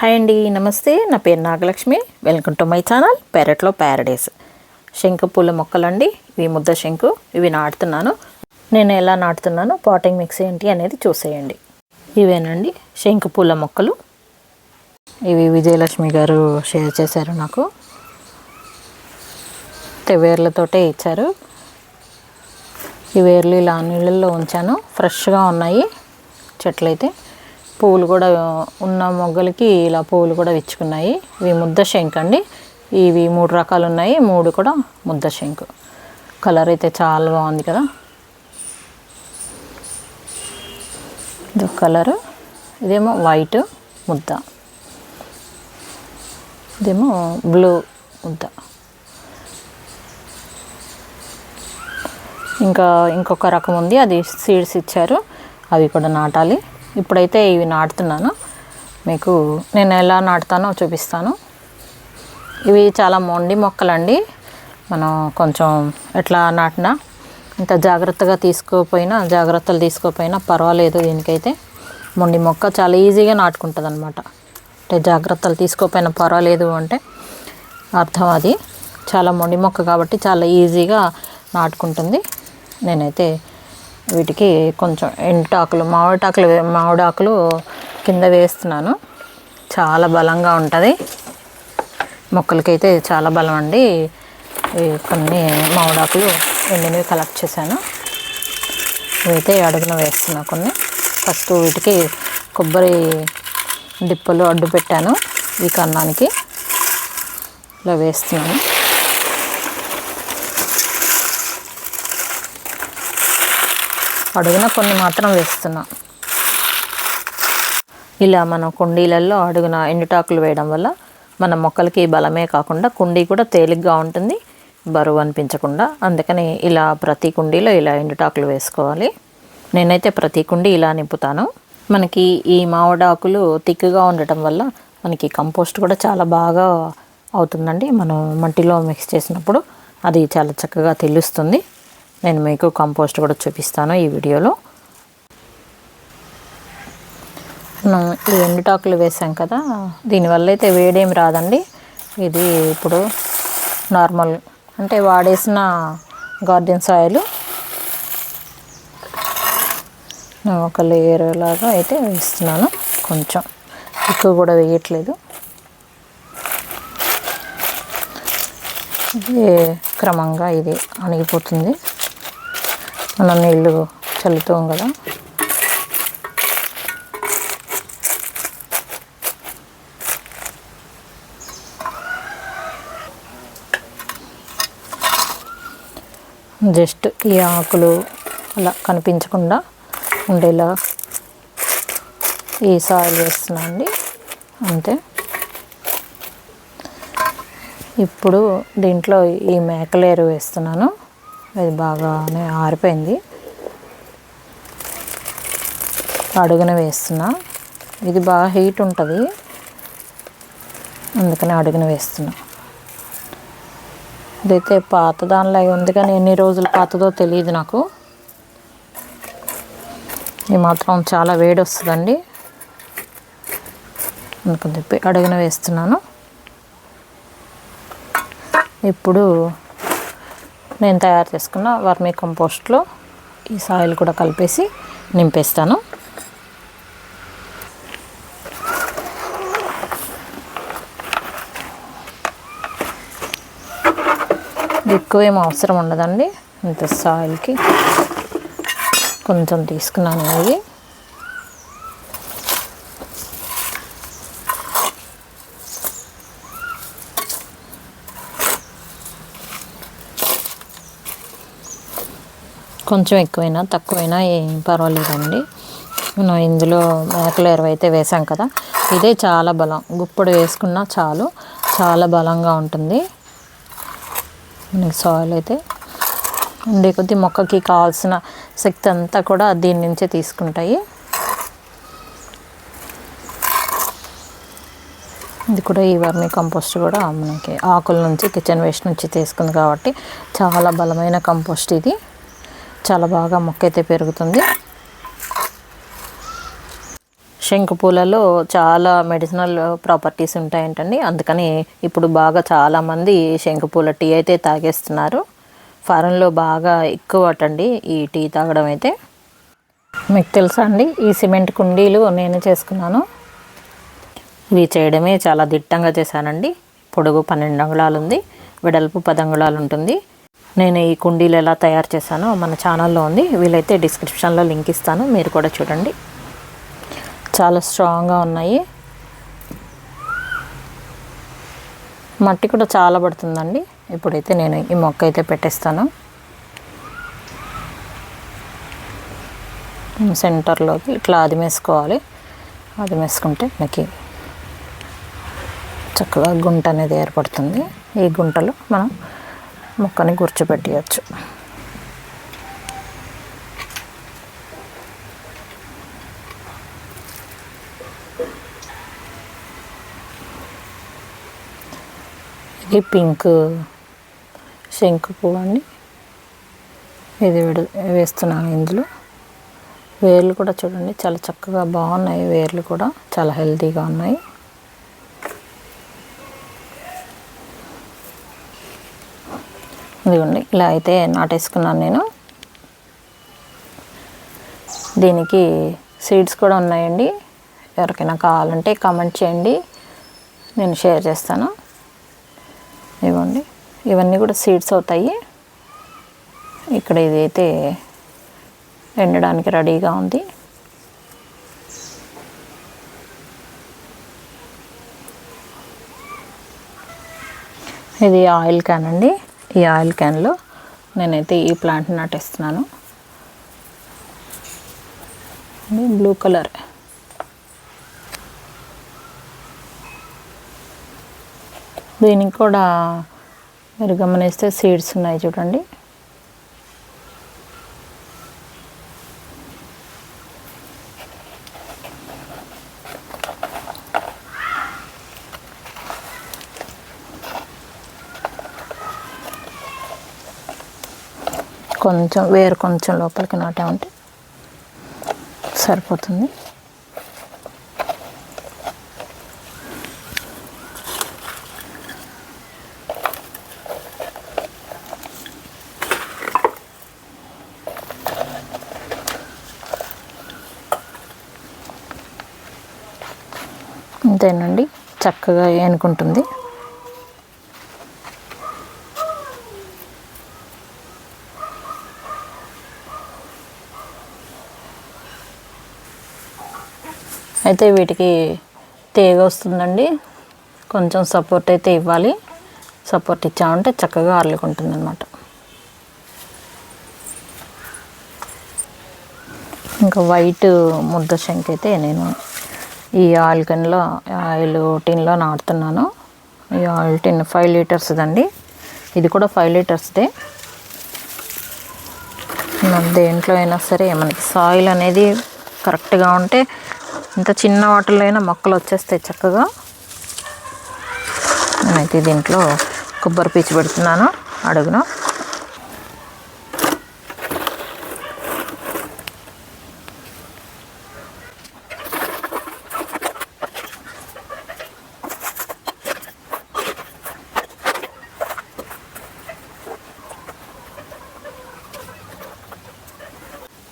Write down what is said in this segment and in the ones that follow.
Hi అండి నమస్తే. నా పేరు Nagalakshmi. Welcome to my channel పెరట్లో ప్యారడైస్ శంకు పూల మొక్కలండి. ఇవి ముద్ద శంకు. ఇవి నాటుతున్నాను. నేను ఎలా నాటుతున్నాను పాటింగ్ మిక్స్ ఏంటి అనేది చూసేయండి. ఇవేనండి శంకు పూల మొక్కలు. ఇవి విజయలక్ష్మి గారు షేర్ చేశారు నాకు. వేర్లతోటే ఇచ్చారు. ఈ వేర్లు ఇలా నీళ్ళల్లో ఉంచాను. ఫ్రెష్గా ఉన్నాయి. చెట్లయితే పువ్వులు కూడా ఉన్న మొగ్గలకి ఇలా పువ్వులు కూడా విచ్చుకున్నాయి ఇవి ముద్ద శంఖ అండి. ఇవి మూడు రకాలు ఉన్నాయి. మూడు కూడా ముద్ద శంకు కలర్ అయితే చాలా బాగుంది కదా. ఇది కలరు ఇదేమో వైట్ ముద్ద. ఇదేమో బ్లూ ముద్ద. ఇంకా ఇంకొక రకం ఉంది. అది సీడ్స్ ఇచ్చారు. అవి కూడా నాటాలి. ఇప్పుడైతే ఇవి నాటుతున్నాను. మీకు నేను ఎలా నాటుతానో చూపిస్తాను. ఇవి చాలా మొండి మొక్కలండి. మనం కొంచెం ఎట్లా నాటినా ఇంత జాగ్రత్తగా తీసుకోపోయినా జాగ్రత్తలు తీసుకోపోయినా పర్వాలేదు దీనికైతే. మొండి మొక్క చాలా ఈజీగా నాటుకుంటుంది అనమాట అంటే జాగ్రత్తలు తీసుకోపోయినా పర్వాలేదు అంటే అర్థం అది. చాలా మొండి మొక్క కాబట్టి చాలా ఈజీగా నాటుకుంటుంది. నేనైతే వీటికి కొంచెం ఎంటాకులు మామిడాకులు మామిడాకులు కింద వేస్తున్నాను. చాలా బలంగా ఉంటుంది. మొక్కలకైతే చాలా బలం అండి. కొన్ని మామిడాకులు ఎండినవి కలెక్ట్ చేశాను. ఇవైతే అడుగున వేస్తున్నా కొన్ని. ఫస్ట్ వీటికి కొబ్బరి డిప్పలు అడ్డు పెట్టాను ఈ కన్నానికి. ఇలా వేస్తున్నాను. అడుగున కొన్ని మాత్రం వేస్తున్నా. ఇలా మనం కుండీలలో అడుగున ఎండుటాకులు వేయడం వల్ల మన మొక్కలకి బలమే కాకుండా కుండీ కూడా తేలిగ్గా ఉంటుంది బరువు అనిపించకుండా. అందుకని ఇలా ప్రతి కుండీలో ఇలా ఎండుటాకులు వేసుకోవాలి. నేనైతే ప్రతి కుండీ ఇలా నింపుతాను. మనకి ఈ మామిడాకులు తిక్కుగా ఉండటం వల్ల మనకి కంపోస్ట్ కూడా చాలా బాగా అవుతుందండి. మనం మట్టిలో మిక్స్ చేసినప్పుడు అది చాలా చక్కగా తెలుస్తుంది. నేను మీకు కంపోస్ట్ కూడా చూపిస్తాను ఈ వీడియోలో. మనం ఈ ఎండుటాకులు వేసాం కదా దీనివల్ల అయితే వేడేం రాదండి. ఇది ఇప్పుడు నార్మల్ అంటే వాడేసిన గార్డెన్ సాయిల్ ఒక లేయర్ లాగా అయితే వేస్తున్నాను కొంచెం. ఎక్కువ కూడా వేయట్లేదు. ఇది క్రమంగా ఇది అణిగిపోతుంది. మనం నీళ్ళు చల్లుతాం కదా. జస్ట్ ఈ ఆకులు అలా కనిపించకుండా ఉండేలా ఈ సాయిల్ వేస్తున్నా అండి. అంతే. ఇప్పుడు దీంట్లో ఈ మేకలేరు వేస్తున్నాను. అది బాగానే ఆరిపోయింది. అడుగున వేస్తున్నా. ఇది బాగా హీట్ ఉంటుంది. అందుకని అడుగున వేస్తున్నా. ఇదైతే పాత దానిలో ఉంది కానీ ఎన్ని రోజులు పాతదో తెలియదు నాకు. ఇది మాత్రం చాలా వేడి వస్తుందండి. అందుకని చెప్పి అడుగున వేస్తున్నాను. ఇప్పుడు నేను తయారు చేసుకున్న వర్మీ కంపోస్ట్లో ఈ సాయిల్ కూడా కలిపేసి నింపేస్తాను. ఎక్కువ ఏం అవసరం ఉండదండి. ఇంత సాయిల్కి కొంచెం తీసుకున్నాను ఇది కొంచెం ఎక్కువైనా తక్కువైనా ఏం పర్వాలేదండి. మనం ఇందులో మేకలు ఎరువైతే అయితే వేసాం కదా ఇదే చాలా బలం. గుప్పుడు వేసుకున్నా చాలు చాలా బలంగా ఉంటుంది. మనకి సాయిల్ అయితే. ఉండే కొద్ది మొక్కకి కావాల్సిన శక్తి అంతా కూడా దీని నుంచే తీసుకుంటాయి. ఇది కూడా ఈ వర్మి కంపోస్ట్ కూడా మనకి ఆకుల నుంచి కిచెన్ వేస్ట్ నుంచి తీసుకుంది కాబట్టి చాలా బలమైన కంపోస్ట్ ఇది. చాలా బాగా మొక్క అయితే పెరుగుతుంది. శంకు పూలలో చాలా మెడిసినల్ ప్రాపర్టీస్ ఉంటాయంటండి. అందుకని ఇప్పుడు బాగా చాలామంది శంకు పూల టీ అయితే తాగేస్తున్నారు. ఫారెన్లో బాగా ఎక్కువ అటండి ఈ టీ తాగడం అయితే. మీకు తెలుసా అండి? ఈ సిమెంట్ కుండీలు నేను చేసుకున్నాను. ఇవి చేయడమే చాలా దిట్టంగా చేశానండి. పొడుగు పన్నెండు అంగుళాలు ఉంది వెడల్పు పది అంగుళాలు ఉంటుంది నేను ఈ కుండీలు ఎలా తయారు చేశానో మన ఛానల్లో ఉంది. వీలైతే డిస్క్రిప్షన్లో లింక్ ఇస్తాను. మీరు కూడా చూడండి. చాలా స్ట్రాంగ్గా ఉన్నాయి. మట్టి కూడా చాలా పడుతుందండి. ఇప్పుడైతే నేను ఈ మొక్క అయితే పెట్టేస్తాను. సెంటర్లోకి ఇట్లా అదిమేసుకోవాలి. అదిమేసుకుంటే మనకి చక్కగా గుంట అనేది ఏర్పడుతుంది. ఈ గుంటలో మనం మొక్కని కూర్చోబెట్టవచ్చు ఇది పింక్ శంకు పువ్వు అండి ఇది విడ వేస్తున్నాను ఇందులో. వేర్లు కూడా చూడండి చాలా చక్కగా బాగున్నాయి వేర్లు కూడా చాలా హెల్తీగా ఉన్నాయి. ఇదిగోండి ఇలా అయితే నాటేసుకున్నాను నేను. దీనికి సీడ్స్ కూడా ఉన్నాయండి. ఎవరికైనా కావాలంటే కామెంట్ చేయండి. నేను షేర్ చేస్తాను. ఇవ్వండి ఇవన్నీ కూడా సీడ్స్ అవుతాయి. ఇక్కడ ఇదైతే ఎండడానికి రెడీగా ఉంది. ఇది ఆయిల్ క్యాన్ అండి. ఈ ఆయిల్ క్యాన్లో నేనైతే ఈ ప్లాంట్ నాటేస్తున్నాను. ఇది బ్లూ కలర్. దీనికి కూడా మీరు గమనిస్తే సీడ్స్ ఉన్నాయి చూడండి. కొంచెం వేరు కొంచెం లోపలికి నాటామంటే సరిపోతుంది. అంతేనండి చక్కగా ఏనుకుంటుంది. అయితే వీటికి తీగ వస్తుందండి. కొంచెం సపోర్ట్ అయితే ఇవ్వాలి. సపోర్ట్ ఇచ్చామంటే చక్కగా అర్లుకుంటుంది అనమాట ఇంకా వైట్ ముద్ద శంఖ అయితే నేను ఈ ఆయిల్ కిన్లో ఆయిల్ టిన్లో నాటుతున్నాను. ఈ ఆయిల్ టిన్ ఫైవ్ లీటర్స్దండి ఇది కూడా ఫైవ్ లీటర్స్దే దేంట్లో అయినా సరే మనకి సాయిల్ అనేది కరెక్ట్గా ఉంటే ఇంత చిన్న వాటర్లో అయినా మొక్కలు వచ్చేస్తాయి చక్కగా. నేనైతే దీంట్లో కొబ్బరి పీచు పెడుతున్నాను అడుగున.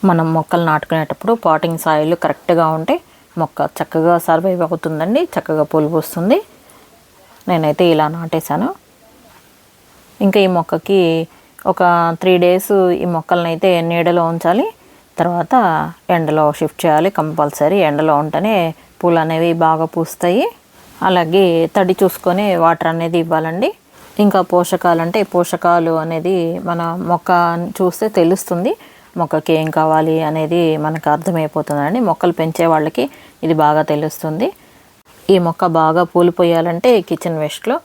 మనం మొక్కలు నాటుకునేటప్పుడు పాటింగ్ సాయిల్ కరెక్ట్గా ఉంటే మొక్క చక్కగా సర్వైవ్ అవుతుందండి చక్కగా పూలు పూస్తుంది నేనైతే ఇలా నాటేశాను. ఇంకా ఈ మొక్కకి ఒక త్రీ డేస్ ఈ మొక్కలను అయితే నీడలో ఉంచాలి. తర్వాత ఎండలో షిఫ్ట్ చేయాలి కంపల్సరీ. ఎండలో ఉంటేనే పూలు అనేవి బాగా పూస్తాయి. అలాగే తడి చూసుకొని వాటర్ అనేది ఇవ్వాలండి. ఇంకా పోషకాలు అంటే పోషకాలు అనేది మన మొక్క చూస్తే తెలుస్తుంది. మొక్కకి ఏం కావాలి అనేది మనకు అర్థమైపోతుందండి. మొక్కలు పెంచే వాళ్ళకి ఇది బాగా తెలుస్తుంది. ఈ మొక్క బాగా పూలు పోయాలంటే కిచెన్ వేస్ట్లో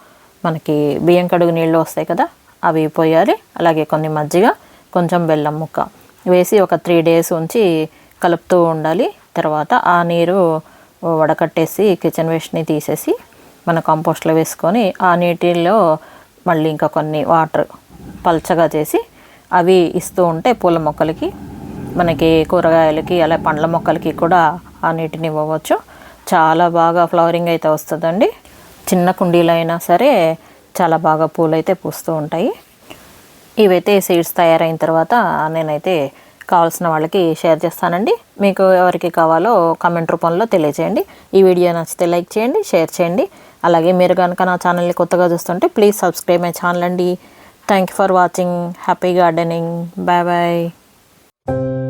మనకి బియ్యం కడుగు నీళ్ళు వస్తాయి కదా అవి పోయాలి. అలాగే కొన్ని మజ్జిగ కొంచెం బెల్లం ముక్క వేసి ఒక త్రీ డేస్ ఉంచి కలుపుతూ ఉండాలి. తర్వాత ఆ నీరు వడకట్టేసి కిచెన్ వేస్ట్ని తీసేసి మన కంపోస్ట్లో వేసుకొని ఆ నీటిలో మళ్ళీ ఇంకా కొన్ని వాటర్ పల్చగా చేసి అవి ఇస్తూ ఉంటే పూల మొక్కలకి మనకి కూరగాయలకి అలా పండ్ల మొక్కలకి కూడా ఆ నీటిని ఇవ్వవచ్చు. చాలా బాగా ఫ్లవరింగ్ అయితే వస్తుందండి. చిన్న కుండీలు అయినా సరే చాలా బాగా పూలు అయితే పూస్తూ ఉంటాయి. ఇవైతే సీడ్స్ తయారైన తర్వాత నేనైతే కావాల్సిన వాళ్ళకి షేర్ చేస్తానండి. మీకు ఎవరికి కావాలో కామెంట్ రూపంలో తెలియజేయండి ఈ వీడియో నచ్చితే లైక్ చేయండి షేర్ చేయండి. అలాగే మీరు కనుక నా ఛానల్ని కొత్తగా చూస్తుంటే ప్లీజ్ సబ్స్క్రైబ్ మై ఛానల్ అండి. Thank you for watching. Happy gardening. Bye bye.